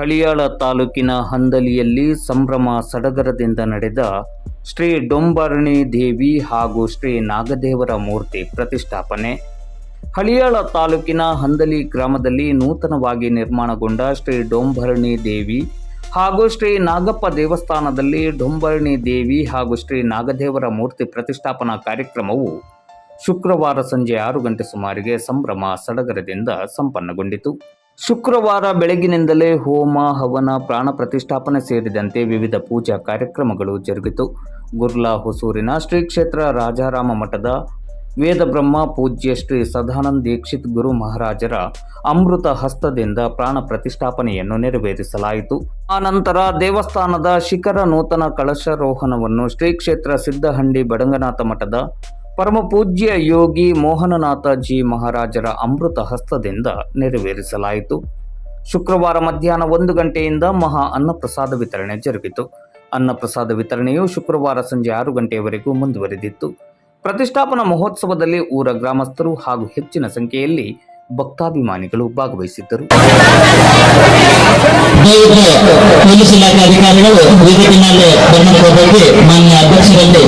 ಹಳಿಯಾಳ ತಾಲೂಕಿನ ಹಂದಲಿಯಲ್ಲಿ ಸಂಭ್ರಮ ಸಡಗರದಿಂದ ನಡೆದ ಶ್ರೀ ಡೊಂಬರಣಿ ದೇವಿ ಹಾಗೂ ಶ್ರೀ ನಾಗದೇವರ ಮೂರ್ತಿ ಪ್ರತಿಷ್ಠಾಪನೆ. ಹಳಿಯಾಳ ತಾಲೂಕಿನ ಹಂದಲಿ ಗ್ರಾಮದಲ್ಲಿ ನೂತನವಾಗಿ ನಿರ್ಮಾಣಗೊಂಡ ಶ್ರೀ ಡೊಂಬರಣಿ ದೇವಿ ಹಾಗೂ ಶ್ರೀ ನಾಗಪ್ಪ ದೇವಸ್ಥಾನದಲ್ಲಿ ಡೊಂಬರಣಿ ದೇವಿ ಹಾಗೂ ಶ್ರೀ ನಾಗದೇವರ ಮೂರ್ತಿ ಪ್ರತಿಷ್ಠಾಪನಾ ಕಾರ್ಯಕ್ರಮವು ಶುಕ್ರವಾರ ಸಂಜೆ ಆರು ಗಂಟೆ ಸುಮಾರಿಗೆ ಸಂಭ್ರಮ ಸಡಗರದಿಂದ ಸಂಪನ್ನಗೊಂಡಿತು. ಶುಕ್ರವಾರ ಬೆಳಗಿನಿಂದಲೇ ಹೋಮ, ಹವನ, ಪ್ರಾಣ ಪ್ರತಿಷ್ಠಾಪನೆ ಸೇರಿದಂತೆ ವಿವಿಧ ಪೂಜಾ ಕಾರ್ಯಕ್ರಮಗಳು ಜರುಗಿತು. ಗುರ್ಲಾ ಹೊಸೂರಿನ ಶ್ರೀ ಕ್ಷೇತ್ರ ರಾಜಾರಾಮ ಮಠದ ವೇದಬ್ರಹ್ಮ ಪೂಜ್ಯ ಶ್ರೀ ಸದಾನಂದ ದೀಕ್ಷಿತ್ ಗುರು ಮಹಾರಾಜರ ಅಮೃತ ಹಸ್ತದಿಂದ ಪ್ರಾಣ ಪ್ರತಿಷ್ಠಾಪನೆಯನ್ನು ನೆರವೇರಿಸಲಾಯಿತು. ಆನಂತರ ದೇವಸ್ಥಾನದ ಶಿಖರ ನೂತನ ಕಳಶಾರೋಹಣವನ್ನು ಶ್ರೀ ಕ್ಷೇತ್ರ ಸಿದ್ದಹಂಡಿ ಬಡಂಗನಾಥ ಮಠದ ಪರಮ ಪೂಜ್ಯ ಯೋಗಿ ಮೋಹನನಾಥಜಿ ಮಹಾರಾಜರ ಅಮೃತ ಹಸ್ತದಿಂದ ನೆರವೇರಿಸಲಾಯಿತು. ಶುಕ್ರವಾರ ಮಧ್ಯಾಹ್ನ ಒಂದು ಗಂಟೆಯಿಂದ ಮಹಾ ಅನ್ನಪ್ರಸಾದ ವಿತರಣೆ ಜರುಗಿತು. ಅನ್ನಪ್ರಸಾದ ವಿತರಣೆಯು ಶುಕ್ರವಾರ ಸಂಜೆ ಆರು ಗಂಟೆಯವರೆಗೂ ಮುಂದುವರೆದಿತ್ತು. ಪ್ರತಿಷ್ಠಾಪನಾ ಮಹೋತ್ಸವದಲ್ಲಿ ಊರ ಗ್ರಾಮಸ್ಥರು ಹಾಗೂ ಹೆಚ್ಚಿನ ಸಂಖ್ಯೆಯಲ್ಲಿ ಭಕ್ತಾಭಿಮಾನಿಗಳು ಭಾಗವಹಿಸಿದ್ದರು. ಪೊಲೀಸ್ ಇಲಾಖೆ ಅಧಿಕಾರಿಗಳು ಮಾನ್ಯ ಅಧ್ಯಕ್ಷರಲ್ಲಿ